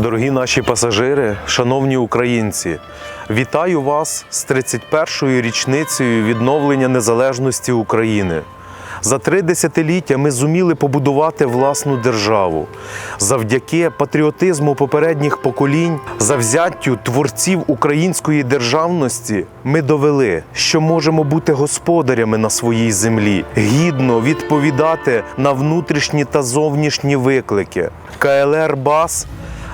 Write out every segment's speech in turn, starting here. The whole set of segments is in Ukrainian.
Дорогі наші пасажири, шановні українці, вітаю вас з 31-ю річницею відновлення незалежності України. За три десятиліття ми зуміли побудувати власну державу. Завдяки патріотизму попередніх поколінь, завзяттю творців української державності, ми довели, що можемо бути господарями на своїй землі, гідно відповідати на внутрішні та зовнішні виклики. КЛР БАС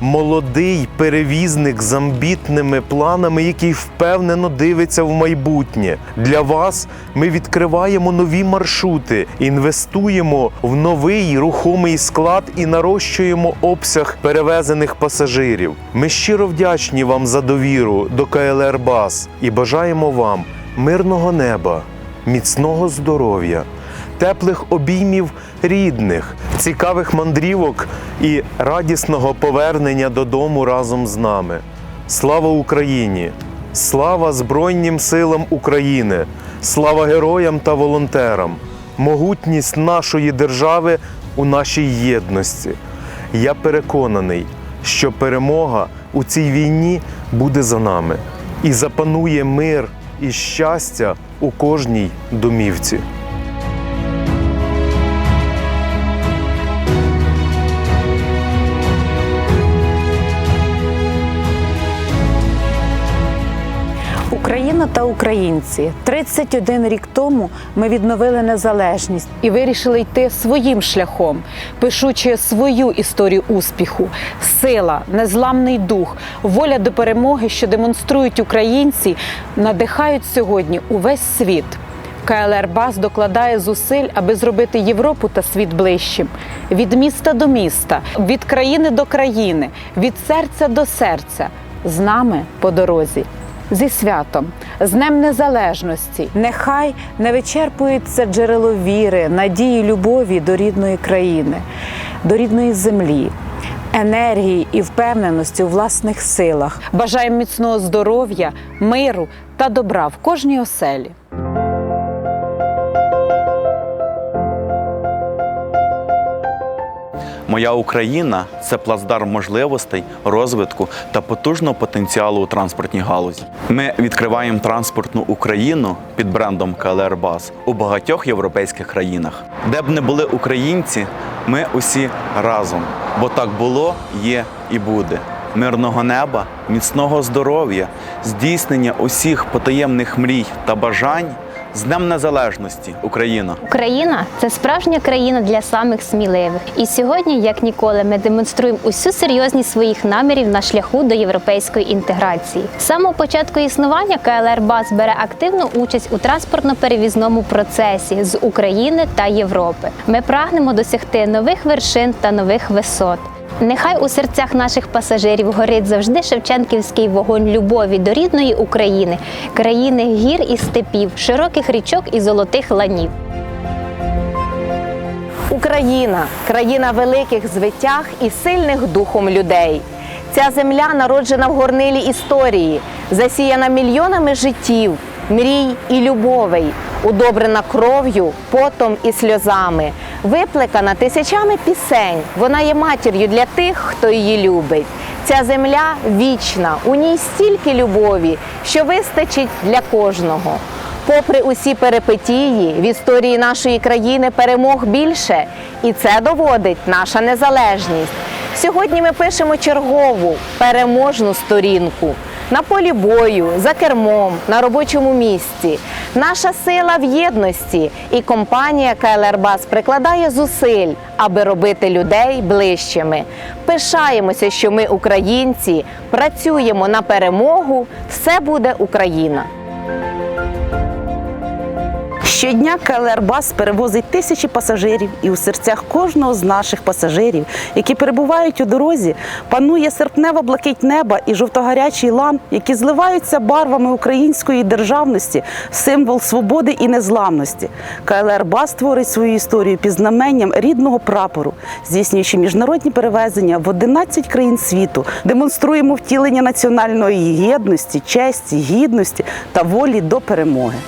молодий перевізник з амбітними планами, який впевнено дивиться в майбутнє. Для вас ми відкриваємо нові маршрути, інвестуємо в новий рухомий склад і нарощуємо обсяг перевезених пасажирів. Ми щиро вдячні вам за довіру до КЛР БАС і бажаємо вам мирного неба, міцного здоров'я теплих обіймів рідних, цікавих мандрівок і радісного повернення додому разом з нами. Слава Україні! Слава Збройним силам України! Слава героям та волонтерам! Могутність нашої держави у нашій єдності. Я переконаний, що перемога у цій війні буде за нами і запанує мир і щастя у кожній домівці. Україна та українці 31 рік тому ми відновили незалежність і вирішили йти своїм шляхом, пишучи свою історію успіху, сила, незламний дух, воля до перемоги, що демонструють українці, надихають сьогодні увесь світ. КЛР БАС докладає зусиль, аби зробити Європу та світ ближчим. Від міста до міста, від країни до країни, від серця до серця. З нами по дорозі. Зі святом, з Днем Незалежності. Нехай не вичерпується джерело віри, надії, любові до рідної країни, до рідної землі, енергії і впевненості у власних силах. Бажаємо міцного здоров'я, миру та добра в кожній оселі. Моя Україна це плацдарм можливостей, розвитку та потужного потенціалу у транспортній галузі. Ми відкриваємо транспортну Україну під брендом КЛР БАС у багатьох європейських країнах. Де б не були українці, ми усі разом, бо так було, є і буде. Мирного неба, міцного здоров'я, здійснення усіх потаємних мрій та бажань з Днем Незалежності, Україна! Україна це справжня країна для самих сміливих. І сьогодні, як ніколи, ми демонструємо усю серйозність своїх намірів на шляху до європейської інтеграції. З самого початку існування КЛР БАС бере активну участь у транспортно-перевізному процесі з України та Європи. Ми прагнемо досягти нових вершин та нових висот. Нехай у серцях наших пасажирів горить завжди шевченківський вогонь любові до рідної України, країни гір і степів, широких річок і золотих ланів. Україна країна великих звитяг і сильних духом людей. Ця земля народжена в горнилі історії, засіяна мільйонами життів, мрій і любовей, удобрена кров'ю, потом і сльозами, виплекана тисячами пісень. Вона є матір'ю для тих, хто її любить. Ця земля вічна, у ній стільки любові, що вистачить для кожного. Попри усі перипетії, в історії нашої країни перемог більше, і це доводить наша незалежність. Сьогодні ми пишемо чергову переможну сторінку на полі бою, за кермом, на робочому місці. Наша сила в єдності, і компанія КЛРБАС прикладає зусиль, аби робити людей ближчими. Пишаємося, що ми українці, працюємо на перемогу. Все буде Україна. Щодня КЛР Бас перевозить тисячі пасажирів, і у серцях кожного з наших пасажирів, які перебувають у дорозі, панує серпнева блакить неба і жовтогарячий лан, які зливаються барвами української державності, символ свободи і незламності. КЛР Бас творить свою історію під знаменням рідного прапору, здійснюючи міжнародні перевезення в 11 країн світу, демонструємо втілення національної єдності, честі, гідності та волі до перемоги.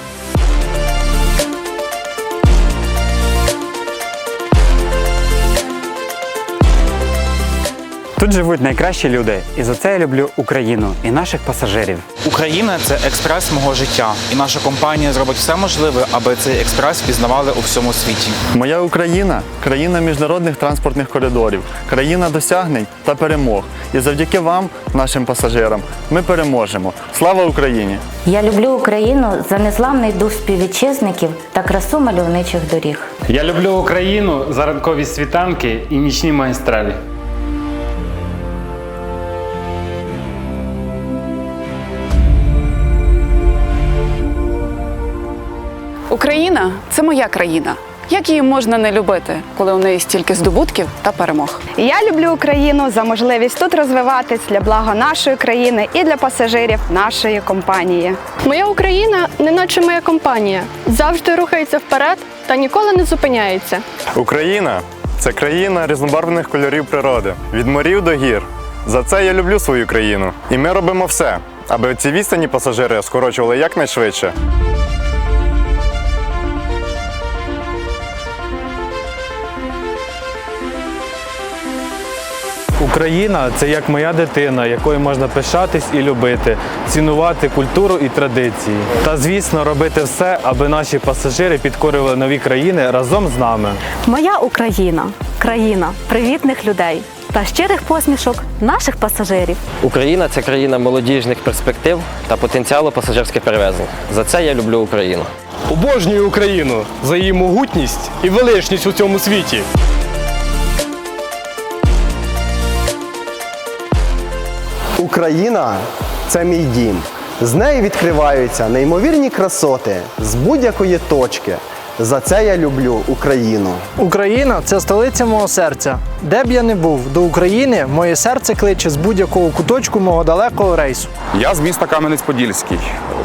Тут живуть найкращі люди, і за це я люблю Україну і наших пасажирів. Україна це експрес мого життя, і наша компанія зробить все можливе, аби цей експрес пізнавали у всьому світі. Моя Україна країна міжнародних транспортних коридорів, країна досягнень та перемог. І завдяки вам, нашим пасажирам, ми переможемо. Слава Україні! Я люблю Україну за незламний дух співвітчизників та красу мальовничих доріг. Я люблю Україну за ранкові світанки і нічні магістралі. Україна це моя країна. Як її можна не любити, коли у неї стільки здобутків та перемог? Я люблю Україну за можливість тут розвиватись для блага нашої країни і для пасажирів нашої компанії. Моя Україна, неначе моя компанія, завжди рухається вперед та ніколи не зупиняється. Україна це країна різнобарвних кольорів природи, від морів до гір. За це я люблю свою країну. І ми робимо все, аби ці відстані пасажири скорочували якнайшвидше. Україна це як моя дитина, якою можна пишатись і любити, цінувати культуру і традиції. Та звісно, робити все, аби наші пасажири підкорювали нові країни разом з нами. Моя Україна країна привітних людей та щирих посмішок наших пасажирів. Україна це країна молодіжних перспектив та потенціалу пасажирських перевезень. За це я люблю Україну. Обожнюю Україну за її могутність і величність у цьому світі. Україна це мій дім. З неї відкриваються неймовірні красоти з будь-якої точки. За це я люблю Україну. Україна це столиця мого серця. Де б я не був, до України моє серце кличе з будь-якого куточку мого далекого рейсу. Я з міста Кам'янець-Подільський,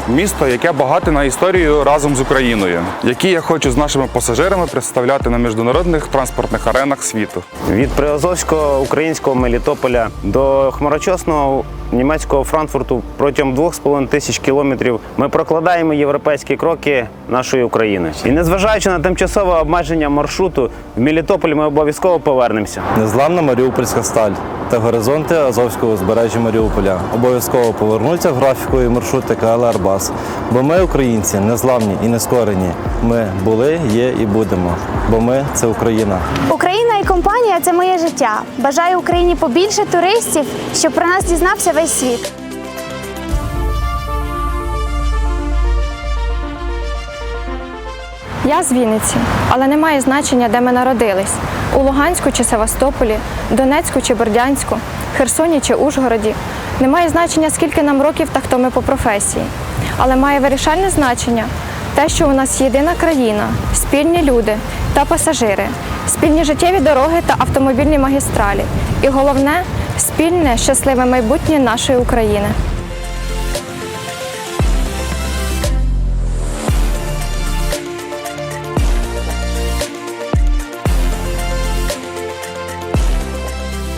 місто, яке багате на історію разом з Україною, які я хочу з нашими пасажирами представляти на міжнародних транспортних аренах світу. Від приазовського українського Мелітополя до хмарочосного німецького Франкфурту протягом 2,5 тисяч кілометрів ми прокладаємо європейські кроки нашої України. І незважаючи на тимчасове обмеження маршруту, в Мелітополь ми обов'язково повернемося. Незламна Маріупольська сталь та горизонти Азовського узбережжя Маріуполя обов'язково повернуться в графіку і маршрути КЛ «Арбас». Бо ми, українці, незламні і нескорені. Ми були, є і будемо. Бо ми це Україна. Україна і компанія це моє життя. Бажаю Україні побільше туристів, щоб про нас дізнався весь світ. Я з Вінниці, але не має значення, де ми народились: у Луганську чи Севастополі, Донецьку чи Бердянську, Херсоні чи Ужгороді. Не має значення, скільки нам років та хто ми по професії. Але має вирішальне значення те, що у нас єдина країна, спільні люди та пасажири, спільні життєві дороги та автомобільні магістралі. І головне спільне щасливе майбутнє нашої України.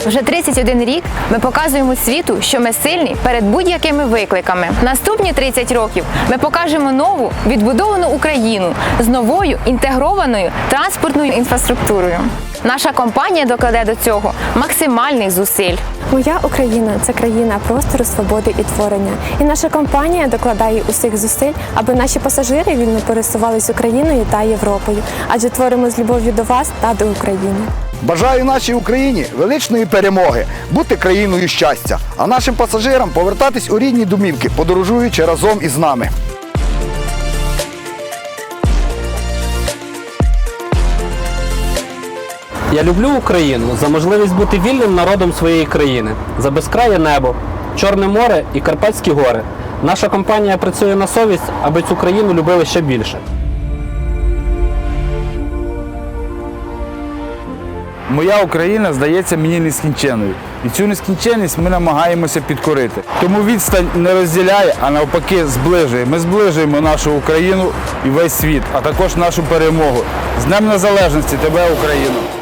Вже 31 рік ми показуємо світу, що ми сильні перед будь-якими викликами. Наступні 30 років ми покажемо нову відбудовану Україну з новою інтегрованою транспортною інфраструктурою. Наша компанія докладе до цього максимальних зусиль. Моя Україна це країна простору, свободи і творення. І наша компанія докладає усіх зусиль, аби наші пасажири вільно пересувались Україною та Європою, адже творимо з любов'ю до вас та до України. Бажаю нашій Україні величної перемоги, бути країною щастя, а нашим пасажирам повертатись у рідні домівки, подорожуючи разом із нами. Я люблю Україну за можливість бути вільним народом своєї країни, за безкрає небо, Чорне море і Карпатські гори. Наша компанія працює на совість, аби цю країну любили ще більше. Моя Україна здається мені нескінченною. І цю нескінченність ми намагаємося підкорити. Тому відстань не розділяє, а навпаки зближує. Ми зближуємо нашу Україну і весь світ, а також нашу перемогу. З Днем Незалежності тебе, Україна!